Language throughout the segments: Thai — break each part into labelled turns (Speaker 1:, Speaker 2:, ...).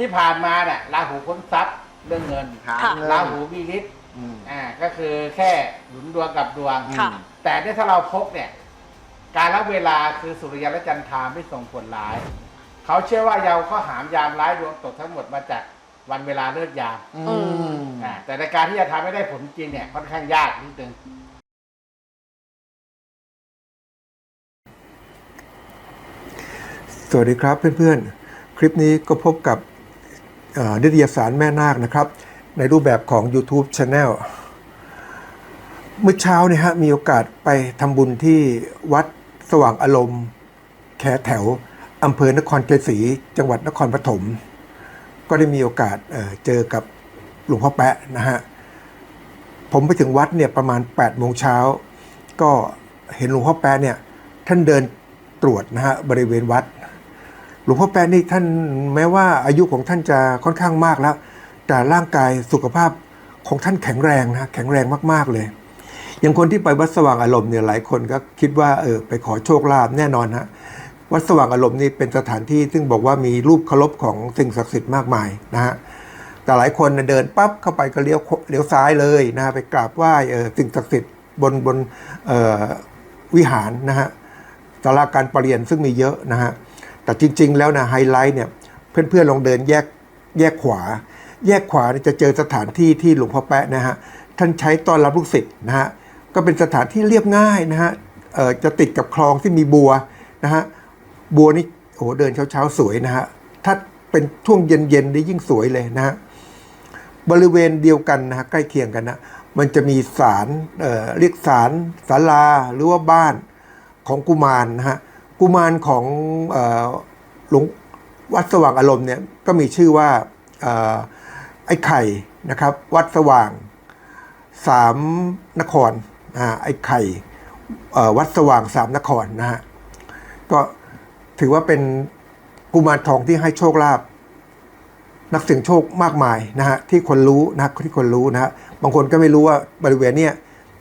Speaker 1: ที่ผ่านมาเนี่ยราหูพ้นทรัพย์เรื่องเงิน
Speaker 2: หา
Speaker 3: ค่ะ
Speaker 2: เงิน
Speaker 1: ราหูมีฤทธิ์
Speaker 2: อืม
Speaker 1: อ่าก็คือแค่หนุนดวงกับดวง
Speaker 3: ค่ะ
Speaker 1: แต่เนี่ยถ้าเราพกเนี่ย การรับเวลาคือสุริยะและจันทราไม่ส่งผลร้าย เขาเชื่อว่าเยาข้อหามยามร้ายดวงตกทั้งหมดมาจากวันเวลาเลิกยาม
Speaker 2: อืม
Speaker 1: อ่าแต่ในการที่จะทำให้ได้ผลจริงเนี่ยค่อนข้างยากนิดนึง
Speaker 4: สวัสดีครับเพื่อนๆ คลิปนี้ก็พบกับเอ่อ นิตยสารแม่นาคนะครับ ในรูปแบบของ YouTube Channel เมื่อเช้าเนี่ยฮะมีโอกาสไปทำบุญที่วัดสว่างอารมณ์แคแถวอำเภอนครชัยศรีจังหวัดนครปฐมก็ได้มีโอกาสเเจอกับหลวงพ่อแปะนะฮะผมไปถึงวัดเนี่ยประมาณ8โมงเช้าก็เห็นหลวงพ่อแปะเนี่ยท่านเดินตรวจนะฮะบริเวณวัด ลวงพ่อแปะนี่ท่านแม้ว่าอายุของท่านจะค่อนข้างมากแล้ว แต่ร่างกายสุขภาพของท่านแข็งแรงนะแข็งแรงมากๆเลย อย่างคนที่ไปวัดสว่างอารมณ์เนี่ยหลายคนก็คิดว่าเออไปขอโชคลาภแน่นอนฮะวัดสว่างอารมณ์นี่เป็นสถานที่ซึ่งบอกว่ามีรูปเคารพของสิ่งศักดิ์สิทธิ์มากมายนะฮะแต่หลายคนเดินปั๊บเข้าไปก็เลี้ยวเลี้ยวซ้ายเลยนะฮะไปกราบไหว้เออสิ่งศักดิ์สิทธิ์บนบนเออวิหารนะฮะศาลาการประเรียนซึ่งมีเยอะนะฮะ แต่จริง ๆ แล้วนะไฮไลท์เนี่ยเพื่อนๆลองเดินแยกแยกขวา แยกขวานี่จะเจอสถานที่ที่หลวงพ่อแปะนะฮะท่านใช้ต้อนรับลูกศิษย์นะฮะก็เป็นสถานที่เรียบง่ายนะฮะจะติดกับคลองที่มีบัวนะฮะบัวนี่โอ้เดินเช้าๆสวยนะฮะถ้าเป็นช่วงเย็นๆนี่ยิ่งสวยเลยนะฮะบริเวณเดียวกันนะฮะใกล้เคียงกันนะมันจะมีศาลเเรียกศาลศาลาหรือว่าบ้านของกุมารนะฮะ กุมารของหลวงวัดสว่างอารมณ์เนี่ยก็มีชื่อว่าไอ้ไข่นะครับ วัดสว่างสามนครอไอ้ไข่วัดสว่างสามนครนะฮะก็ถือว่าเป็นกุมารทองที่ให้โชคลาภนักเสี่ยงโชคมากมายนะฮะที่คนรู้นะที่คนรู้นะฮะบางคนก็ไม่รู้ว่าบริเวณเนี้ย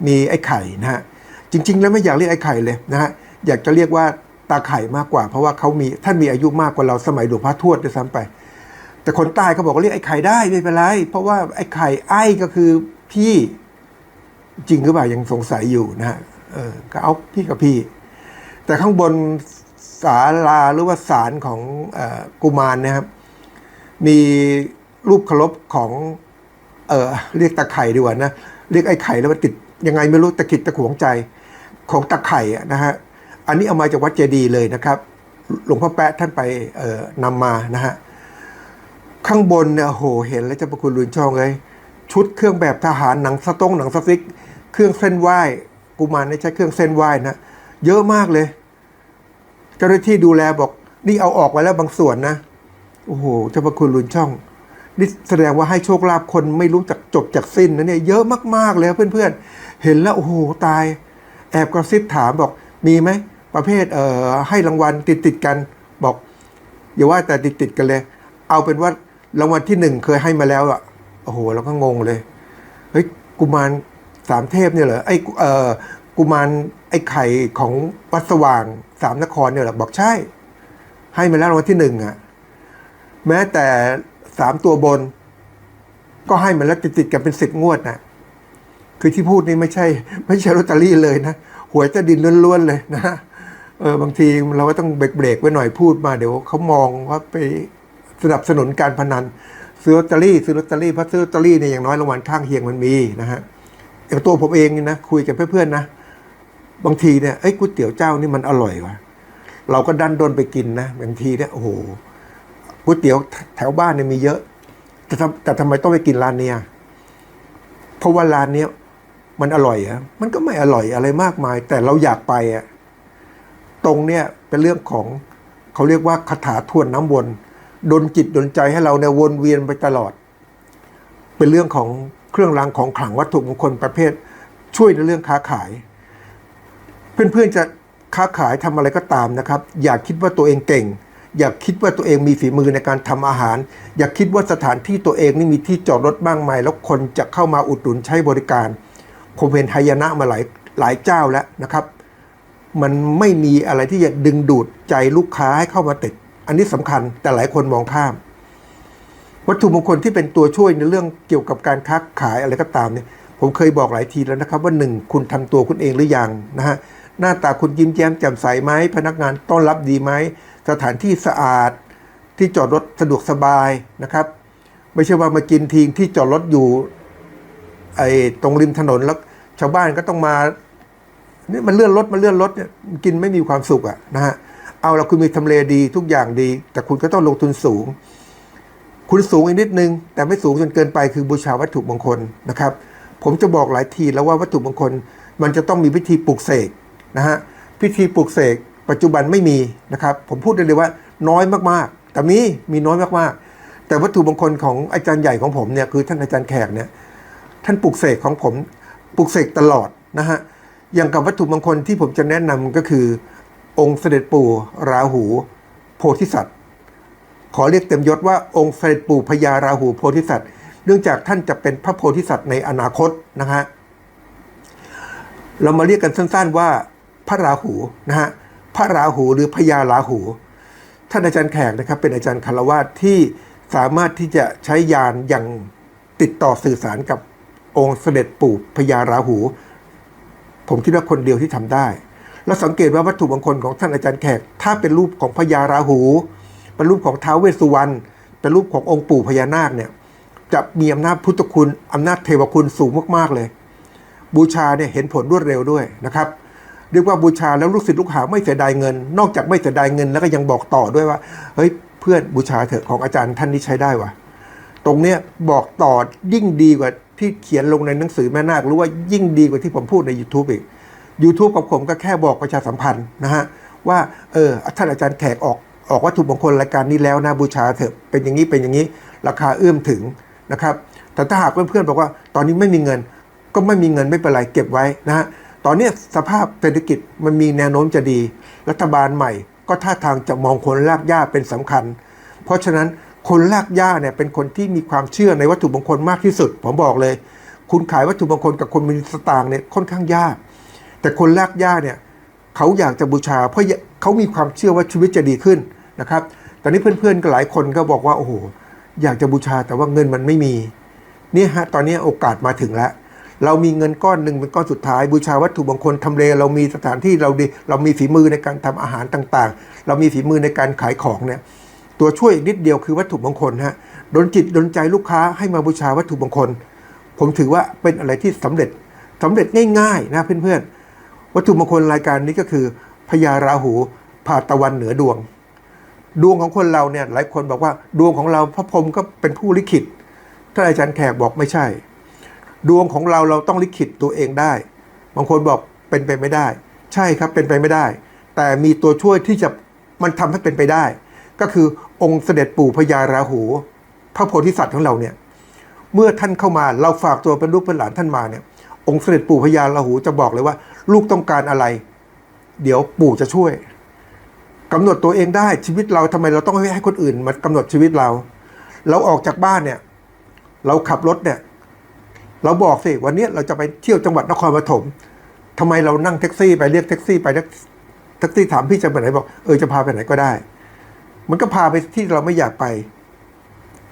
Speaker 4: มีไอ้ไข่นะฮะจริง ๆ แล้วไม่อยากเรียกไอ้ไข่เลยนะฮะอยากจะเรียกว่า ตาไข่มากกว่า เพราะว่าเขามีท่านมีอายุมากกว่าเราสมัยหลวงพ่อทวดด้วยซ้ำไป แต่คนใต้เขาบอกว่าเรียกไอ้ไข่ได้ไม่เป็นไร เพราะว่าไอ้ไข่ไอ้ก็คือพี่จริงหรือเปล่ายังสงสัยอยู่นะฮะเออก็เอาพี่กับพี่ แต่ข้างบนศาลาหรือว่าศาลของอกุมารนะครับ มีรูปเคารพของเออเรียกตะไคร่ดีกว่านะ เรียกไอ้ไข่แล้วมันติดยังไงไม่รู้ตะขิดตะขวงใจของตะไคร่นะฮะ อันนี้เอามาจากวัดเจดีย์เลยนะครับ หลวงพ่อแปะท่านไปเออนำมานะฮะ ข้างบนเนี่ยโอ้โหเห็นแล้วเจะประคุณลุนช่องเลย ชุดเครื่องแบบทหารหนังสตงหนังสติ๊ก เครื่องเส้นไหว้กุมารเนี่ยใช้เครื่องเส้นไหว้นะ เยอะมากเลย เจ้าหน้าที่ดูแลบอกนี่เอาออกไปแล้วบางส่วนนะ โอ้โหเจ้าประคุณลุนช่องนี่แสดงว่าให้โชคลาภคนไม่รู้จักจบจากสิ้นนะเนี่ยเยอะมากๆเลยเพื่อนๆเห็นแล้วโอ้โหตาย แอบกระซิบถามบอกมีไหม ประเภทเอ่อให้รางวัลติดติดกันบอก อย่าว่าแต่ติดติดกันเลย เอาเป็นว่ารางวัลที่หนึ่งเคยให้มาแล้วอะโอ้โหเราก็งงเลยเฮ้ยกุมารสามเทพเนี่ยเหรอไอ้กุเอ่อกุมารไอ้ไข่ของวัดสว่างสามนครเนี่ยเหรอบอกใช่ ให้มาแล้วรางวัลที่หนึ่งอะแม้แต่สามตัวบน ก็ให้มันแล้วติดๆกันเป็นสิบงวดนะคือที่พูดนี่ไม่ใช่ ไม่ใช่ลอตเตอรี่เลยนะหวยใต้ดินล้วนๆเลยนะ เออบางทีเราก็ต้องเบรกๆไว้หน่อยพูดมาเดี๋ยวเขามองว่าไปสนับสนุนการพนันซื้อลอตเตอรี่ซื้อลอตเตอรี่เพราะซื้อลอตเตอรี่เนี่ยอย่างน้อยรางวัลข้างเคียงมันมีนะฮะอย่างตัวผมเองนี่นะคุยกับเพื่อนๆนะ บางทีเนี่ยเอ้ยก๋วยเตี๋ยวเจ้านี่มันอร่อยว่ะเราก็ดันดนไปกินนะบางทีเนี่ยโอ้โหก๋วยเตี๋ยวแถวบ้านเนี่ยมีเยอะ แต่ทำแต่ทำไมต้องไปกินร้านเนี้ยเพราะว่าร้านเนี้ยมันอร่อยอะมันก็ไม่อร่อยอะไรมากมาย แต่เราอยากไปอะ ตรงเนี้ยเป็นเรื่องของเขาเรียกว่าคาถาทวนน้ำวนดนจิตดนใจให้เราเนี่ยวนเวียนไปตลอด เป็นเรื่องของเครื่องรางของขลังวัตถุมงคลประเภท ช่วยในเรื่องค้าขาย เพื่อนๆจะค้าขายทำอะไรก็ตามนะครับ อย่าคิดว่าตัวเองเก่ง อย่าคิดว่าตัวเองมีฝีมือในการทำอาหาร อย่าคิดว่าสถานที่ตัวเองนี่มีที่จอดรถบ้างไหมแล้วคนจะเข้ามาอุดหนุนใช้บริการ ผมเห็นไฮยนะมาหลายหลายเจ้าแล้วนะครับ มันไม่มีอะไรที่จะดึงดูดใจลูกค้าให้เข้ามาติด อันนี้สำคัญแต่หลายคนมองข้าม วัตถุมงคลที่เป็นตัวช่วยในเรื่องเกี่ยวกับการค้าขายอะไรก็ตามเนี่ย ผมเคยบอกหลายทีแล้วนะครับว่าหนึ่งคุณทำตัวคุณเองหรือยังนะฮะหน้าตาคุณยิ้มแย้มแจ่มใสไหมพนักงานต้อนรับดีไหมสถานที่สะอาดที่จอดรถสะดวกสบายนะครับ ไม่ใช่ว่ามากินทิ้งที่จอดรถอยู่ไอ้ตรงริมถนนแล้วชาวบ้านก็ต้องมา นี่มันเลื่อนรถมันเลื่อนรถเนี่ยกินไม่มีความสุขอะนะฮะเอาละคุณมีทำเลดีทุกอย่างดี แต่คุณก็ต้องลงทุนสูง คุณสูงอีกนิดนึง แต่ไม่สูงจนเกินไปคือบูชาวัตถุมงคลนะครับ ผมจะบอกหลายทีแล้วว่าวัตถุมงคล มันจะต้องมีพิธีปลุกเสกนะฮะพิธีปลุกเสกปัจจุบันไม่มีนะครับ ผมพูดได้เลยว่าน้อยมากๆ แต่มีมีน้อยมากๆ แต่วัตถุมงคลของอาจารย์ใหญ่ของผมเนี่ยคือท่านอาจารย์แขกเนี่ยท่านปลุกเสกของผมปลุกเสกตลอดนะฮะ อย่างกับวัตถุมงคลที่ผมจะแนะนำก็คือ องค์เสด็จปู่ราหู โพธิสัตว์ ขอเรียกเต็มยศว่าองค์เสด็จปู่พญาราหูโพธิสัตว์ เนื่องจากท่านจะเป็นพระโพธิสัตว์ในอนาคตนะฮะเรามาเรียกกันสั้นๆว่าพระราหูนะฮะพระราหูหรือพญาราหู ท่านอาจารย์แขกนะครับ เป็นอาจารย์คารวาสที่สามารถที่จะใช้ยานอย่างติดต่อสื่อสารกับองค์เสด็จปู่พญาราหู ผมคิดว่าคนเดียวที่ทำได้ แล้วสังเกตว่าวัตถุมงคลของท่านอาจารย์แขก ถ้าเป็นรูปของพญาราหู เป็นรูปของท้าวเวสสุวรรณ เป็นรูปขององค์ปู่พญานาคเนี่ย จะมีอำนาจพุทธคุณอำนาจเทวคุณสูงมากๆเลย บูชาเนี่ยเห็นผลรวดเร็วด้วยนะครับ เรียกว่าบูชาแล้วลูกศิษย์ลูกหาไม่เสียดายเงิน นอกจากไม่เสียดายเงินแล้วก็ยังบอกต่อด้วยว่า เฮ้ยเพื่อนบูชาเถอะของอาจารย์ท่านนี้ใช้ได้วะตรงเนี้ยบอกต่อยิ่งดีกว่า ที่เขียนลงในหนังสือแม่นาคหรือว่ายิ่งดีกว่าที่ผมพูดใน YouTube อีก YouTube กับผมก็แค่บอกประชาสัมพันธ์นะฮะว่าเออท่านอาจารย์แขกออกออกวัตถุมงคลรายการนี้แล้วนะบูชาเถอะเป็นอย่างนี้เป็นอย่างนี้ ราคาเอื้อมถึงนะครับแต่ถ้าหากเพื่อนๆบอกว่าตอนนี้ไม่มีเงิน ก็ไม่มีเงินไม่เป็นไรเก็บไว้นะฮะตอนนี้สภาพเศรษฐกิจมันมีแนวโน้มจะดี รัฐบาลใหม่ ก็ท่าทางจะมองคนลากหญ้าเป็นสำคัญ เพราะฉะนั้น คนลากหญ้าเนี่ยเป็นคนที่มีความเชื่อในวัตถุมงคลมากที่สุด ผมบอกเลย คุณขายวัตถุมงคลกับคนมีสตางค์เนี่ยค่อนข้างยาก แต่คนลากหญ้าเนี่ยเขาอยากจะบูชา เพราะเขามีความเชื่อว่าชีวิตจะดีขึ้นนะครับ ตอนนี้เพื่อนๆก็หลายคนก็บอกว่าโอ้โหอยากจะบูชาแต่ว่าเงินมันไม่มีเนี่ยฮะตอนนี้โอกาสมาถึงแล้วเรามีเงินก้อนหนึ่งเป็นก้อนสุดท้ายบูชาวัตถุมงคลทำเลเรามีสถานที่เราดีเรามีฝีมือในการทำอาหารต่างๆ เรามีฝีมือในการขายของเนี่ย ตัวช่วยอีกนิดเดียวคือวัตถุมงคลฮะดนจิตดนใจลูกค้าให้มาบูชาวัตถุมงคล ผมถือว่าเป็นอะไรที่สำเร็จสำเร็จง่ายๆนะเพื่อนๆ วัตถุมงคลรายการนี้ก็คือพญาราหูผ่าตะวันเหนือดวง ดวงของคนเราเนี่ยหลายคนบอกว่าดวงของเราพระพรหมก็เป็นผู้ลิขิตท่านอาจารย์แขกบอกไม่ใช่ ดวงของเราเราต้องลิขิตตัวเองได้ บางคนบอกเป็นไปไม่ได้ ใช่ครับเป็นไปไม่ได้ แต่มีตัวช่วยที่จะมันทำให้เป็นไปได้ ก็คือ องค์เสด็จปู่พญาราหู พระโพธิสัตว์ของเราเนี่ย เมื่อท่านเข้ามาเราฝากตัวเป็นลูกเป็นหลานท่านมาเนี่ย องค์เสด็จปู่พญาราหูจะบอกเลยว่า ลูกต้องการอะไร เดี๋ยวปู่จะช่วยกำหนดตัวเองได้ชีวิตเราทำไมเราต้องให้ให้คนอื่นมากำหนดชีวิตเรา เราออกจากบ้านเนี่ย เราขับรถเนี่ย เราบอกสิวันนี้เราจะไปเที่ยวจังหวัดนครปฐมทำไมเรานั่งแท็กซี่ไปเรียกแท็กซี่ไปแท็กซี่ถามพี่จะไปไหนบอกเออจะพาไปไหนก็ได้ มันก็พาไปที่เราไม่อยากไป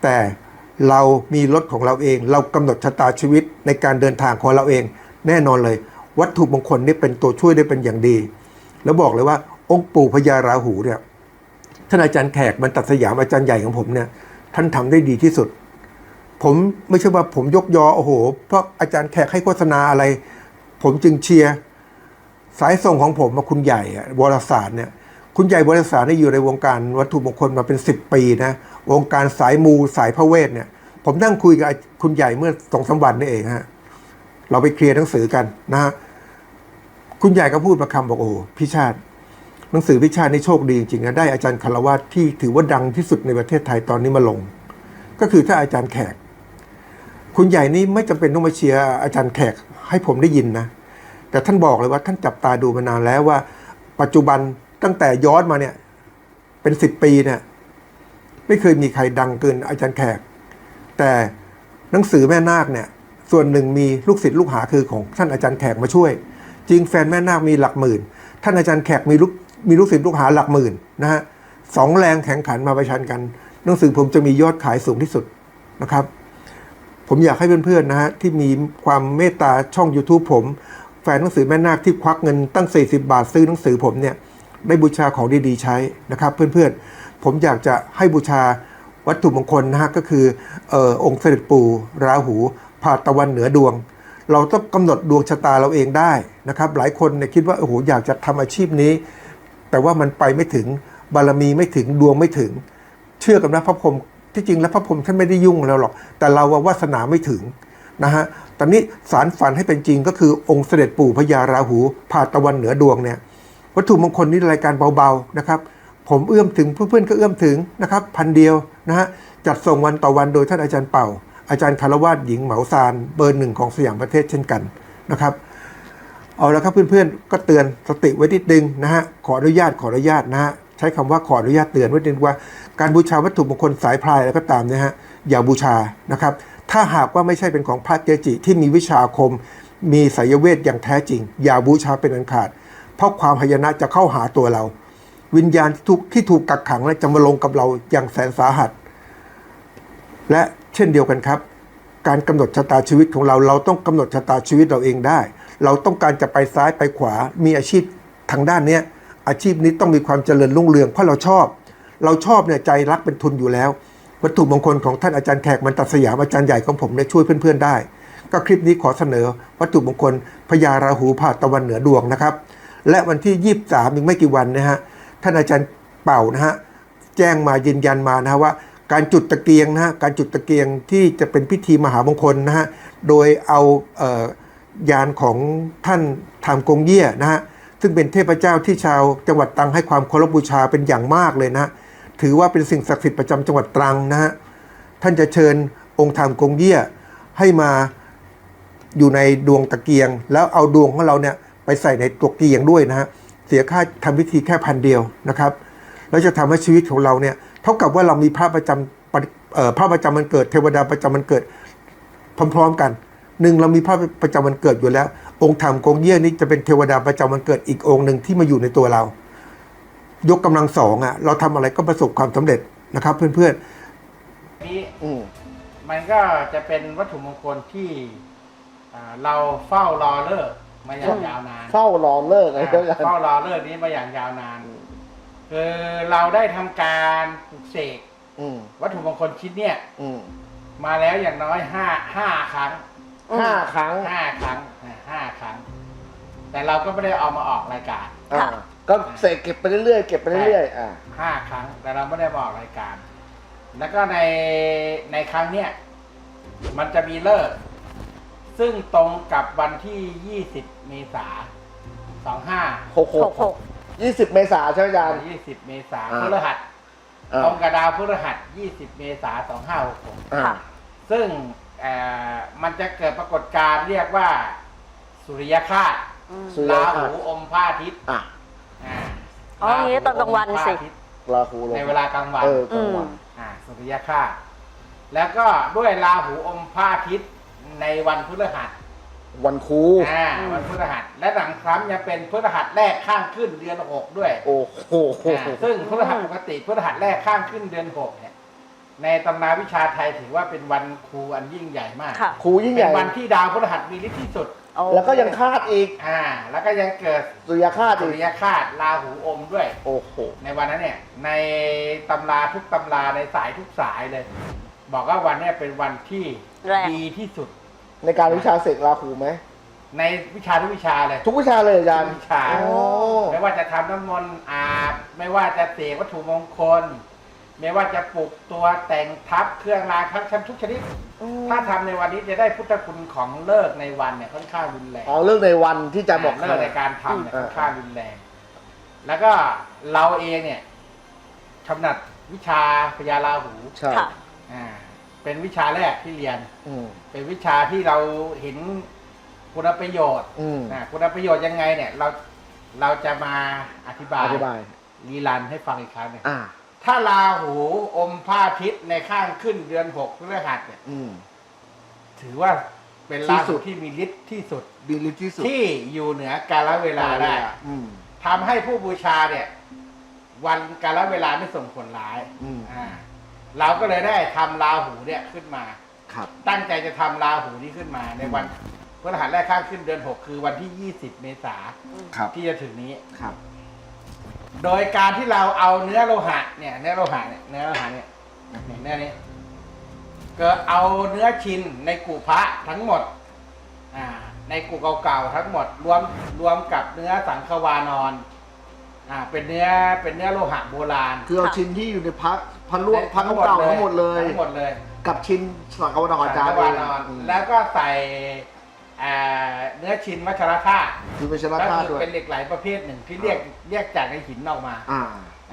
Speaker 4: แต่เรามีรถของเราเอง เรากำหนดชะตาชีวิตในการเดินทางของเราเอง แน่นอนเลย วัตถุมงคลนี่เป็นตัวช่วยได้เป็นอย่างดี แล้วบอกเลยว่าองค์ปู่พญาราหูเนี่ยท่านอาจารย์แขกบรรตัดสยามอาจารย์ใหญ่ของผมเนี่ยท่านทำได้ดีที่สุด ผมไม่ใช่ว่าผมยกยอโอ้โห เพราะอาจารย์แขกให้โฆษณาอะไร ผมจึงเชียร์สายส่งของผมมาคุณใหญ่วรสารเนี่ย คุณใหญ่วรสารได้อยู่ในวงการวัตถุมงคลมาเป็นสิบปีนะ วงการสายมูสายพระเวทเนี่ย ผมนั่งคุยกับคุณใหญ่เมื่อสองสาวันนี่เองฮะ เราไปเคลียร์หนังสือกันนะฮะ คุณใหญ่ก็พูดมาคำบอกโอ้พี่ชาติ หนังสือพิชาตินี่โชคดีจริงๆนะได้อาจารย์คารวะที่ถือว่าดังที่สุดในประเทศไทยตอนนี้มาลง ก็คือถ้าอาจารย์แขก คุณใหญ่นี่ไม่จำเป็นต้องมาเชียร์อาจารย์แขกให้ผมได้ยินนะ แต่ท่านบอกเลยว่าท่านจับตาดูมานานแล้วว่า ปัจจุบัน ตั้งแต่ย้อนมาเนี่ย เป็นสิบปีเนี่ยไม่เคยมีใครดังเกินอาจารย์แขก แต่หนังสือแม่นาคเนี่ย ส่วนหนึ่งมีลูกศิษย์ลูกหาคือของท่านอาจารย์แขกมาช่วย จริงแฟนแม่นาคมีหลักหมื่น ท่านอาจารย์แขกมีลูกมีลูกศิษย์ลูกหาหลักหมื่นนะฮะสองแรงแข่งขันมาประชันกัน หนังสือผมจะมียอดขายสูงที่สุดนะครับ ผมอยากให้เพื่อนๆนะฮะที่มีความเมตตาช่อง YouTube ผม แฟนหนังสือแม่นาคที่ควักเงินตั้ง 40 บาทซื้อหนังสือผมเนี่ย ได้บูชาของดีๆใช้นะครับ เพื่อนๆ ผมอยากจะให้บูชาวัตถุมงคลนะฮะก็คือเออองค์เสด็จปู่ราหูผ่าตะวันเหนือดวง เราต้องกำหนดดวงชะตาเราเองได้นะครับ หลายคนเนี่ยคิดว่าโอ้โหอยากจะทำอาชีพนี้ แต่ว่ามันไปไม่ถึงบารมีไม่ถึงดวงไม่ถึง เชื่อกันนะพระพรหมที่จริงแล้วพระพรหมท่านไม่ได้ยุ่งเราหรอก แต่เราว่าวาสนาไม่ถึงนะฮะตอนนี้สารฝันให้เป็นจริงก็คือองค์เสด็จปู่พญาราหูผ่าตะวันเหนือดวงเนี่ย วัตถุมงคลนี่รายการเบาๆนะครับ ผมเอื้อมถึงเพื่อนๆก็เอื้อมถึงนะครับพันเดียวนะฮะจัดส่งวันต่อวันโดยท่านอาจารย์เป่า อาจารย์คารวาสหญิงเหมาซานเบอร์หนึ่งของสยามประเทศเช่นกันนะครับเอาละครับเพื่อนๆ ก็เตือนสติไว้นิดนึงนะฮะขออนุญาตขออนุญาตนะฮะใช้คำว่าขออนุญาตเตือนไว้นิดนึงว่าการบูชาวัตถุมงคลสายพลายแล้วก็ตามเนี่ยฮะอย่าบูชานะครับ ถ้าหากว่าไม่ใช่เป็นของพระเกจิที่มีวิชาคม มีไสยเวทอย่างแท้จริง อย่าบูชาเป็นอันขาด เพราะความหายนะจะเข้าหาตัวเรา วิญญาณที่ถูกที่ถูกกักขังและจะมาลงกับเราอย่างแสนสาหัส และเช่นเดียวกันครับ การกำหนดชะตาชีวิตของเรา เราต้องกำหนดชะตาชีวิตเราเองได้ เราต้องการจะไปซ้ายไปขวา มีอาชีพทางด้านเนี้ยอาชีพนี้ต้องมีความเจริญรุ่งเรืองเพราะเราชอบ เราชอบเนี่ยใจรักเป็นทุนอยู่แล้ว วัตถุมงคลของท่านอาจารย์แขกมันตัดสยามอาจารย์ใหญ่ของผมเนี่ยช่วยเพื่อนๆได้ ก็คลิปนี้ขอเสนอ วัตถุมงคลพญาราหูผ่าตะวันเหนือดวงนะครับ และวันที่ 23อีกไม่กี่วันนะฮะท่านอาจารย์เป่านะฮะแจ้งมายืนยันมานะฮะว่า การจุดตะเกียงนะฮะการจุดตะเกียงที่จะเป็นพิธีมหามงคลนะฮะโดยเอาเอ่อยานของท่านทามกงเยี่ยนะฮะซึ่งเป็นเทพเจ้าที่ชาวจังหวัดตรังให้ความเคารพบูชาเป็นอย่างมากเลยนะถือว่าเป็นสิ่งศักดิ์สิทธิ์ประจำจังหวัดตรังนะฮะท่านจะเชิญองค์ทามกงเยี่ยให้มาอยู่ในดวงตะเกียง แล้วเอาดวงของเราเนี่ย ไปใส่ในตัวเกียงด้วยนะฮะเสียค่าทำพิธีแค่พันเดียวนะครับ แล้วจะทำให้ชีวิตของเราเนี่ยเท่ากับว่าเรามีพระประจำพระประจำวันเกิดเทวดาประจำวันเกิดพร้อมๆกันหนึ่งเรามีพระประจำวันเกิดอยู่แล้ว องค์ธรรมกงเยี่ยนี่จะเป็นเทวดาประจำวันเกิดอีกองค์หนึ่งที่มาอยู่ในตัวเรา ยกกำลังสองอะ เราทำอะไรก็ประสบความสำเร็จนะครับ เพื่อน
Speaker 1: ๆ
Speaker 2: นี้มั
Speaker 1: นก็จะเป็นวัตถุมงคลที่เราเฝ้ารอเลิก มาอย่างยาวนาน
Speaker 2: เฝ้ารอเลิกไง
Speaker 1: อ่า
Speaker 2: เจ้าอาจารย์
Speaker 1: เฝ้ารอเลิกนี้มาอย่างยาวนานคือเราได้ทำการปลุกเสก
Speaker 2: อืม
Speaker 1: วัตถุมงคลชิ้นเนี่ย
Speaker 2: อืม
Speaker 1: มาแล้วอย่างน้อยห้าห้าครั้ง
Speaker 2: ห้าครั้ง
Speaker 1: ห้าครั้งอ่าห้าครั้ง แต่เราก็ไม่ได้เอามาออกรายการ
Speaker 2: อ่าก็เสกเก็บไปเรื่อยๆเก็บไปเรื่อยๆอ่า
Speaker 1: ห้าครั้ง แต่เราไม่ได้มาออกรายการ แล้วก็ในในครั้งเนี้ยมันจะมีเลิกษ์ ซึ่งตรงกับวันที่ 20 เมษาสองห้า
Speaker 2: หกหก
Speaker 3: หก
Speaker 2: ยี่สิบเมษาใช่ไหมอาจารย์
Speaker 1: ยี่สิบเมษา
Speaker 2: อ่า
Speaker 1: พฤหัส
Speaker 2: อ่า
Speaker 1: ตรงกับดาวพฤหัส 20 เมษาสองห้าหกหก
Speaker 2: อ่า
Speaker 3: ค่ะ
Speaker 1: ซึ่งเอ่อมันจะเกิดปรากฏการณ์เรียกว่า สุริยคราส
Speaker 3: อืม
Speaker 2: สุริย
Speaker 1: รา
Speaker 2: คราส
Speaker 1: หูอมพระอาทิตย์
Speaker 2: อะ
Speaker 1: อ่า
Speaker 3: อ๋ออย่างนี้ตอนกลางวันสิ
Speaker 1: รหูอมพระอาทิตย์
Speaker 2: ราหูลง
Speaker 1: ในเวลากลางวัน
Speaker 2: เออกลางวัน
Speaker 1: อ่าสุริยคราสแล้วก็ด้วยราหูอมพระอาทิตย์ ในวันพฤหัส
Speaker 2: วันครู
Speaker 1: อ่าวันพฤหัส และหลังครั้งยังเป็นพฤหัสแรกข้างขึ้นเดือนหกด้วย
Speaker 2: โอ้โห
Speaker 1: อ่าซึ่งพฤหัสปกติพฤหัสแรกข้างขึ้นเดือนหกเนี่ย ในตำราวิชาไทยถือว่าเป็นวันครูอันยิ่งใหญ่มาก
Speaker 3: ค่ะ
Speaker 2: ครูยิ่งให
Speaker 1: เป็
Speaker 2: ญ่
Speaker 1: นวันที่ดาวพฤหัสมีฤทธิ์ที่สุด
Speaker 3: โอ้
Speaker 2: แล้วก็ยังคาดอีก
Speaker 1: อ่า แล้วก็ยังเกิด
Speaker 2: สุริยคาด
Speaker 1: สุ
Speaker 2: อีก
Speaker 1: ริยคราสราหูอมด้วย
Speaker 2: โอ้โห
Speaker 1: ในวันนั้นเนี่ย ในตำราทุกตำราในสายทุกสายเลย บอกว่าวันเนี้เป็นวันที่
Speaker 3: แรง
Speaker 1: ดีที่สุด
Speaker 2: ในการวิชาเสกราหูไหม
Speaker 1: ในวิชาทุกวิชาเลย
Speaker 2: ทุกวิชาเลยอาจารย์
Speaker 1: ทุกวิชา
Speaker 2: โอ้
Speaker 1: ไม่ว่าจะทำน้ำมนต์อาบ ไม่ว่าจะเสกวัตถุมงคล ไม่ว่าจะปลุกตัวแต่งทับเครื่องรางทั้งชั้นทุกชนิด ถ้าทำในวันนี้จะได้พุทธคุณของเลิกในวันเนี่ยค่อนข้างรุนแรง
Speaker 2: อ๋อเรื่องในวันที่อาจารย์บอก
Speaker 1: เลิกในการทำเนี่ย
Speaker 2: อืม
Speaker 1: ค่อนข้างรุนแรง แล้วก็เราเองเนี่ยชำนาญวิชาพญาราหู
Speaker 2: ใช่
Speaker 3: ค่ะ
Speaker 1: อ่า เป็นวิชาแรกที่เรียน
Speaker 2: อืม
Speaker 1: เป็นวิชาที่เราเห็นคุณประโยชน์
Speaker 2: อืม
Speaker 1: นะคุณประโยชน์ยังไงเนี่ย เราเราจะมาอธิบาย
Speaker 2: อธิบาย
Speaker 1: รีลันให้ฟังอีกครั้งหนึ่ง
Speaker 2: อ่า
Speaker 1: ถ้าราหูอมพระอาทิตย์ในข้างขึ้นเดือนหกพฤหัสเนี่ย
Speaker 2: อืม
Speaker 1: ถือว่าเป็น
Speaker 2: ที่
Speaker 1: รา
Speaker 2: สุ
Speaker 1: หู
Speaker 2: ด
Speaker 1: ที่มีฤทธิ์ที่สุด
Speaker 2: ดีลิที่สุด
Speaker 1: ที่อยู่เหนือกาลเวลาได้
Speaker 2: อืม
Speaker 1: ทำให้ผู้บูชาเนี่ย วันกาลเวลาไม่ส่งผลร้าย
Speaker 2: อืม
Speaker 1: อ่า เราก็เลยได้ทำราหูเนี่ยขึ้นมา
Speaker 2: ครับ
Speaker 1: ตั้งใจจะทำราหูนี้ขึ้นมา ในวันพฤหัสแรกข้างขึ้นเดือนหกคือวันที่ 20 เมษา
Speaker 2: ครับ
Speaker 1: ที่จะถึงนี้
Speaker 2: ครับ
Speaker 1: โดยการที่เราเอาเนื้อโลหะเนี่ยเนื้อโลหะเนี่ยเนื้อโลหะเนี่ยเนี่ยเนื้อนี้ก็เอาเนื้อชิ้นในกุพระทั้งหมดอ่าในกุเก่าๆทั้งหมดรวมรวมกับเนื้อสังขวานอนอ่าเป็นเนื้อเป็นเนื้อโลหะโบราณ
Speaker 2: คือเอาชิ้นที่อยู่ในพัก พันลวกพักเก่าๆทั้งหมดเลย
Speaker 1: ทั้งหมดเลย
Speaker 2: กับชิ้นสังกวานอาจารย์
Speaker 1: สังข
Speaker 2: เอ
Speaker 1: วางนอน
Speaker 2: อืม
Speaker 1: แล้วก็ใส่อ่าเนื้อชิ้นวัชรธาตุ
Speaker 2: คือเป็นชนะ
Speaker 1: ก็
Speaker 2: ธาตุ
Speaker 1: คือ
Speaker 2: ด้วย
Speaker 1: เป็นเหล็กไหลประเภทหนึ่งที่เรียกเรียกจากในหินออกมา
Speaker 2: อ่า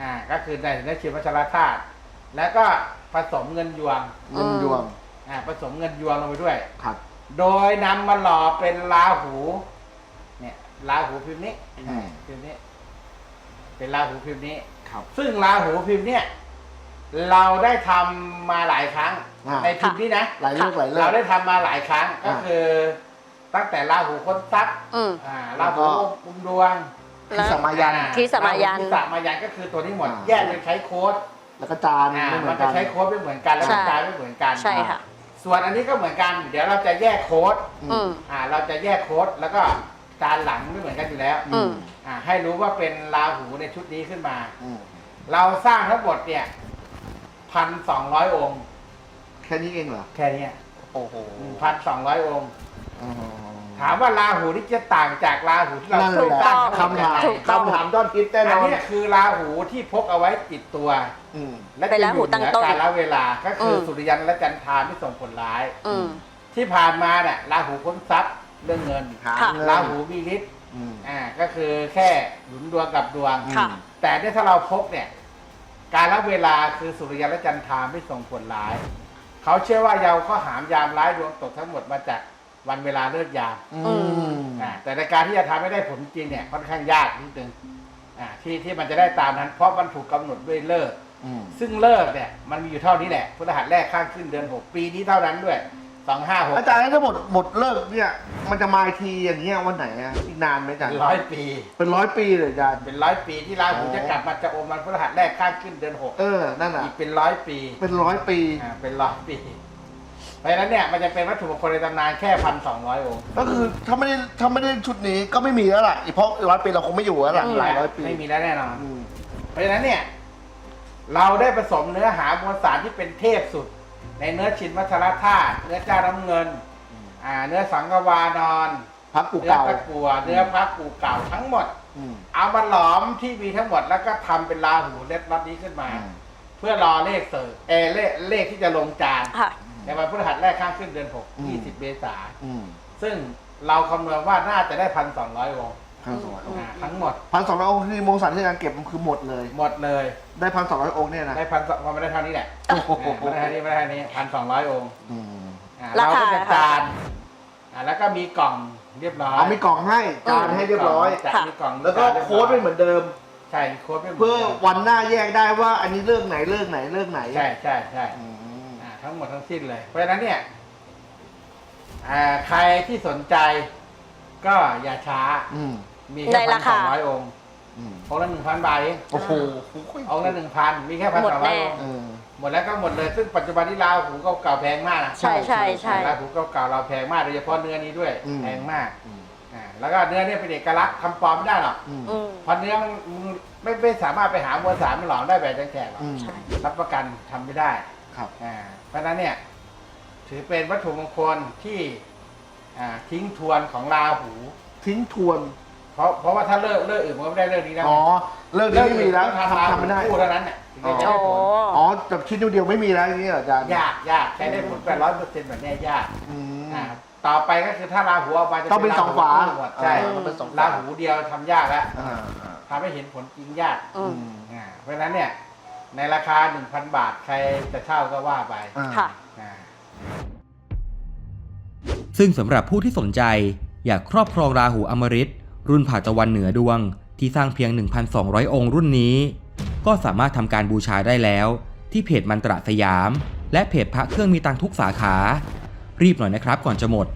Speaker 1: อ่าก็คือในเนื้อชิ้นวัชรธาตุแล้วก็ผสมเงินยวง
Speaker 2: เงินยวง
Speaker 1: อ่าผสมเงินยวงลงไปด้วย
Speaker 2: ครับ
Speaker 1: โดยนำมาหล่อเป็นราหูเนี่ยราหูพิมพ์นี้
Speaker 2: อืม
Speaker 1: พิมพ์นี้ เป็นราหูพิมพ์นี้
Speaker 2: ครับ
Speaker 1: ซึ่งราหูพิมพ์เนี่ย เราได้ทำมาหลายครั้ง
Speaker 2: อ่า
Speaker 1: ในพิมพ์นี้นะ
Speaker 2: หลายเรื่องหลายเรื่อ
Speaker 1: เรา
Speaker 2: ง
Speaker 1: ได้ทำมาหลายครั้งก็
Speaker 2: อ่า
Speaker 1: คือ ตั้งแต่ราหูค้นทรัพย์
Speaker 3: อืม
Speaker 1: อ่า
Speaker 2: แล้
Speaker 1: ราว
Speaker 2: ก็
Speaker 1: หูอุ้มดวง
Speaker 2: คือสมายัน
Speaker 1: อ่
Speaker 3: ที่สมายัน
Speaker 1: รหูที่สมายันก็คือตัวนี้หมด
Speaker 2: อ่า
Speaker 1: แยกเป็นใช้โค้ด
Speaker 2: แล้วก็จาน
Speaker 1: อ่า
Speaker 2: ไม่เหมื
Speaker 1: มั
Speaker 2: อนน
Speaker 1: จะ
Speaker 2: กัน
Speaker 1: ใช้โค้ดไม่เหมือนกันแล้ว
Speaker 3: ใช่
Speaker 1: กายไม่เหมือนกัน
Speaker 3: ใช่ค่ะ
Speaker 1: ส่วนอันนี้ก็เหมือนกัน เดี๋ยวเราจะแยกโค้ด
Speaker 3: อืม
Speaker 1: อ่าเราจะแยกโค้ดแล้วก็การหลังไม่เหมือนกันอยู่แล้ว
Speaker 3: อืม
Speaker 1: อ่าให้รู้ว่าเป็นราหูในชุดนี้ขึ้นมา
Speaker 2: อืม
Speaker 1: เราสร้างทั้งหมดเนี่ย พันสองร้อยองค์
Speaker 2: แค่นี้เองเหรอ
Speaker 1: แค่เนี้
Speaker 2: โอ้โห
Speaker 1: พันสองร้อยองค์
Speaker 2: อ๋อ
Speaker 1: ถามว่าราหูที่จะต่างจากราหูที่เรา
Speaker 2: นั่น
Speaker 1: เคย
Speaker 2: แหละ
Speaker 1: สร้าง
Speaker 2: คำถาม
Speaker 3: ถูกต้อง
Speaker 2: คำถามยอดฮิตแน่น
Speaker 1: อัน
Speaker 2: อน
Speaker 1: เนี้ยคือราหูที่พกเอาไว้ติดตัว
Speaker 2: อืม
Speaker 1: และ
Speaker 3: เป็นราหู
Speaker 1: จะอยู่เหนือ
Speaker 3: ตั้งต้น
Speaker 1: การละเวลาก็คืออ
Speaker 3: ม
Speaker 1: สุริยันและจันทราไม่ส่งผลร้าย
Speaker 3: อืม
Speaker 1: ที่ผ่านมาเนี่ยราหูพ้นทรัพย์เรื่องเงิน
Speaker 2: หา
Speaker 3: ค่ะ
Speaker 2: เงิน
Speaker 1: ราหูมีฤทธิ์
Speaker 2: อืม
Speaker 1: อ่าก็คือแค่หนุนดวงกับดวง
Speaker 3: ค่ะ
Speaker 1: แต่เนี่ยถ้าเราพกเนี่ย การละเวลาคือสุริยันและจันทราไม่ส่งผลร้าย เขาเชื่อว่าเยาข้อหามยามร้ายดวงตกทั้งหมดมาจากวันเวลาเลิกยาม
Speaker 2: อืม
Speaker 1: อ่าแต่ในการที่จะทำให้ได้ผลจริงเนี่ยค่อนข้างยากนิดนึงอ่าที่ที่มันจะได้ตามนั้นเพราะมันถูกกำหนดด้วยเลิกษ์
Speaker 2: อืม
Speaker 1: ซึ่งเลิกษ์เนี่ยมันมีอยู่เท่านี้แหละพฤหัสแรกข้างขึ้นเดือนหกปีนี้เท่านั้นด้วย สองห้าหก
Speaker 2: อาจารย์ถ้าหมดหมดเลิกเนี่ย มันจะมาอีกทีอย่างเงี้ยวันไหนอะอีกนานไหมอาจารย์
Speaker 1: ร้อยปี
Speaker 2: เป็นร้อยปีเลยอาจารย์
Speaker 1: เป็นร้อยปีที่ราหู
Speaker 2: อ๋อ
Speaker 1: จะกลับมาจะโอมมันพฤหัสแรกข้างขึ้นเดือนหก
Speaker 2: เออ นั่นอะ
Speaker 1: อีกเป็นร้อยปี
Speaker 2: เป็นร้อยปี
Speaker 1: อ่าเป็นร้อยปี เพราะฉะนั้นเนี่ยมันจะเป็นวัตถุมงคลในตำนานแค่พันสองร้อยองค์
Speaker 2: ก็คือถ้าไม่ได้ถ้าไม่ได้ชุดนี้ก็ไม่มีแล้วล่ะอีกเพราะร้อยปีเราคงไม่อยู่แล้วล่ะ
Speaker 3: อืม
Speaker 2: หลายร้อยปี
Speaker 1: ไม่มีแล้วแน่นอน
Speaker 2: อืม
Speaker 1: เพราะฉะนั้นเนี่ย เราได้ผสมเนื้อหามวลสารที่เป็นเทพสุด ในเนื้อชินวัชรธาตุเนื้อเจ้าน้ำเงิน อ่า เนื้อสังกวานอน
Speaker 2: พักกู
Speaker 1: เนื้อ
Speaker 2: เก่า
Speaker 1: ตะกัวเนื้อพระกูเก่าทั้งหมด
Speaker 2: อืม
Speaker 1: เอามาหลอมที่มีทั้งหมดแล้วก็ทำเป็นราหูเล็ดลับนี้ขึ้นมา
Speaker 2: อืม
Speaker 1: เพื่อรอเลขเสิร์ฟเออเลขเลขที่จะลงจาน
Speaker 3: ค่ะ
Speaker 1: ในวันพฤหัสแรกข้างขึ้นเดือนหก
Speaker 2: อืม
Speaker 1: ยี่สิบเมษา
Speaker 2: อืม
Speaker 1: ซึ่งเราคำนวณว่าน่าจะได้พันสองร้อยองค์
Speaker 2: พันสองร้อยองค์
Speaker 1: อ่าทั้งหมด
Speaker 2: พันสองร้อยองค์ที่โมงสันที่การเก็บมันคือหมดเลย
Speaker 1: หมดเลย
Speaker 2: ได้พันสองร้อยองค์เนี่ยนะ
Speaker 1: ได้พันสองไม่ได้เท่านี้แหละ
Speaker 2: โอ้โห
Speaker 1: ไม่ได้เท่านี้ไม่ได้เท่านี้พันสองร้อยองค์
Speaker 2: อืม
Speaker 1: อ่า
Speaker 3: รา
Speaker 1: เรา
Speaker 3: คา
Speaker 1: ก็จะจานอ่าแล้วก็มีกล่องเรียบร้อย
Speaker 2: เอามีกล่องให้จานให้เรียบร้อย
Speaker 1: จะ
Speaker 3: ค่ะ
Speaker 1: มีกล่อง
Speaker 2: แล้วก็
Speaker 1: จานรียบร้ย
Speaker 2: โค้ดเป็นเหมือนเดิม
Speaker 1: ใช่โค้ดเป็นหมืน
Speaker 2: เพื่อ
Speaker 1: ดิม
Speaker 2: วันหน้าแยกได้ว่าอันนี้เรื่องไหนเรื่องไหนเรื่องไหน
Speaker 1: ใช่ใช่ใช่
Speaker 2: อืม
Speaker 1: อ่าทั้งหมดทั้งสิ้นเลย เพราะฉะนั้นเนี่ยอ่าใครที่สนใจก็อย่าช้า
Speaker 2: อืม
Speaker 1: มี
Speaker 3: ใน
Speaker 1: แค่พั
Speaker 3: ราน
Speaker 1: ส
Speaker 3: คา
Speaker 1: องร้อยองค์
Speaker 2: อืม
Speaker 1: องค์ละหนึ่งพันบาทเอง
Speaker 2: โอ้โห
Speaker 1: องค์ละหนึ่งพันมีแค่พัน
Speaker 3: หมด
Speaker 1: สองร้อย
Speaker 3: แน่
Speaker 1: องค์
Speaker 2: เออ
Speaker 1: หมดแล้วก็หมดเลยซึ่งปัจจุบันนี้ราหูเก่าๆแพงมากนะ
Speaker 3: ใช่ใช่ใช่
Speaker 1: ราหูเก่าๆเราแพงมากโดยเฉพาะเนื้อนี้ด้วย
Speaker 2: อืม
Speaker 1: แพงมาก
Speaker 2: อืม
Speaker 1: อ่าแล้วก็เนื้อเนี่ยเป็นเอกลักษณ์ทำปลอมไม่ได้หรอก
Speaker 2: อืม
Speaker 3: อืม
Speaker 1: เพราะเนื้อมันไม่ไม่สามารถไปหามวลสารมาหลอมได้แบบแจกหรอก
Speaker 2: อืม
Speaker 3: ใช่
Speaker 1: รับประกันทำไม่ได้
Speaker 2: ครับ
Speaker 1: อ่าเพราะฉะนั้นเนี่ยถือเป็นวัตถุมงคลที่อ่าทิ้งทวนของราหู
Speaker 2: ทิ้งทวน
Speaker 1: เพราะเพราะว่าถ้าเลิกเลิกอื่นมันก็ไม่ได้เลิกนี้แล้ว
Speaker 2: อ๋อ เลิกนี้ไม่มีแล้ว
Speaker 1: เกอื่นต้อง
Speaker 2: ทำ
Speaker 1: ทำ
Speaker 2: ทำไม่ได้
Speaker 1: คู่เท่านั้นเนี่ยถึงจะ
Speaker 3: โอ้
Speaker 1: ได้ผล
Speaker 2: อ๋อแบบชิ้นเดียวๆไม่มีแล้วอย่างนี้เหรออาจารย์
Speaker 1: ยากยากใช้ได้ผลแปดร้อยเปอร์เซ็นต์แบบเนี้ยยาก
Speaker 2: อืม
Speaker 1: อ่าต่อไปก็คือถ้าราหูเอาไปจะ
Speaker 2: ต้องเป็นสองฝา
Speaker 1: รหูคู่หมดใช่
Speaker 2: เออต้องเป็นสองฝา
Speaker 1: ราหูเดียวทำยากแล้ว
Speaker 2: อ่าอ่า
Speaker 1: ทำให้เห็นผลจริงยาก
Speaker 3: อื
Speaker 2: อื
Speaker 3: ม
Speaker 2: ม
Speaker 1: อ่าเพราะฉะนั้นเนี่ยในราคา 1,000 บาทใครจะเช่าก็ว่าไป
Speaker 2: อ่า
Speaker 3: ค่ะ
Speaker 1: อ่า
Speaker 5: ซึ่งสำหรับผู้ที่สนใจอยากครอบครองราหูอมฤต รุ่นผ่าตะวันเหนือดวงที่สร้างเพียง 1,200 องค์รุ่นนี้ ก็สามารถทำการบูชาได้แล้ว ที่เพจมันตระสยาม และเพจพระเครื่องมีตังทุกสาขา รีบหน่อยนะครับก่อนจะหมด